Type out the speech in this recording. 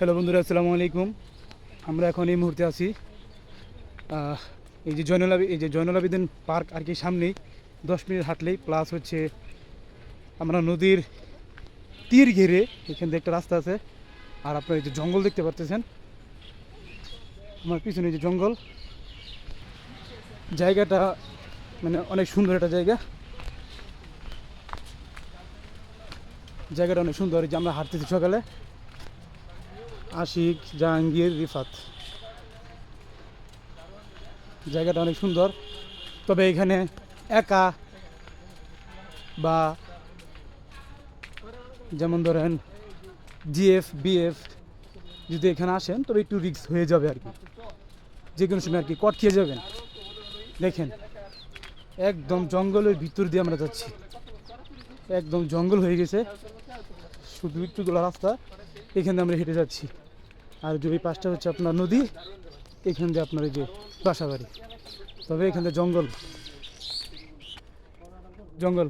Hello বন্ধুরা, আসসালামু আলাইকুম। আমরা এখন এই মুহূর্তে আছি এই যে জয়নুল এই যে জয়নুল আবেদিন পার্ক আর কি সামনেই, দশ মিনিট হাঁটলেই প্লাস হচ্ছে আমরা নদীর তীর ঘিরে এখান থেকে একটা রাস্তা আছে। আর আপনার এই যে জঙ্গল দেখতে পারতেছেন, আমার পিছনে এই যে জঙ্গল। জায়গাটা মানে অনেক সুন্দর একটা জায়গা। জায়গাটা অনেক সুন্দর যে আমরা হাঁটতেছি সকালে। আশিক, জাহাঙ্গীর, রিফাত। জায়গাটা অনেক সুন্দর। তবে এখানে একা বা যেমন ধরেন জিএফ, বিএফ যদি এখানে আসেন, তবে একটু রিস্ক হয়ে যাবে আর কি। যে কোনো সময় আর কি কট খেয়ে যাবেন। দেখেন, একদম জঙ্গলের ভিতর দিয়ে আমরা যাচ্ছি। একদম জঙ্গল হয়ে গেছে। একটুগুলো রাস্তা, এখান দিয়ে আমরা হেঁটে যাচ্ছি। আর যে ওই পাশটা হচ্ছে আপনার নদী, এখান দিয়ে আপনার এই যে বাসা বাড়ি তবে এখান দিয়ে জঙ্গল। জঙ্গল।